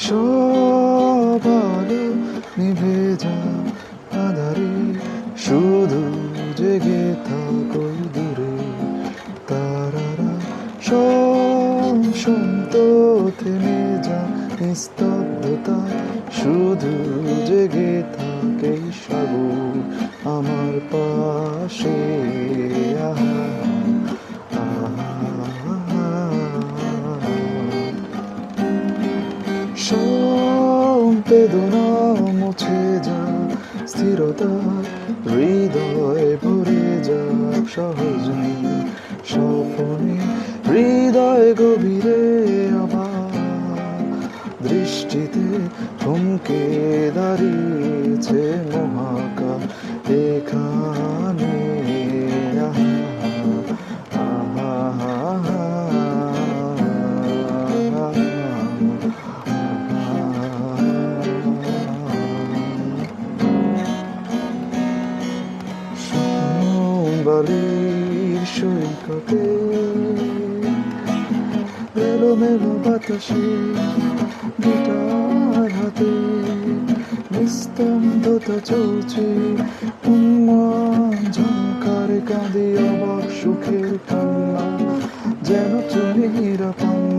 সব আলো নিভে শুধু জেগে থাকো দূরে। তারারা সব শান্ত, থেমে যা নিস্তব্ধতা। শুধু জেগে থাকে সাগর আমার পাশে। বেদনা মুছে যা, স্থিরতা হৃদয় ভরে যা, সহজ নেই, স্বপনে হৃদয় গভীরে আবার দৃষ্টিতে থমকে দাঁড়িয়েছে মহাকাল এখানে। বালির সৈকতে মেলো মেলো বাতাসে গিটার হাতে নিস্তব্ধতা চলছে ঝঙ্কারে কাঁদে অবাক সুখের কান্না, যেন চুরিরা পান্না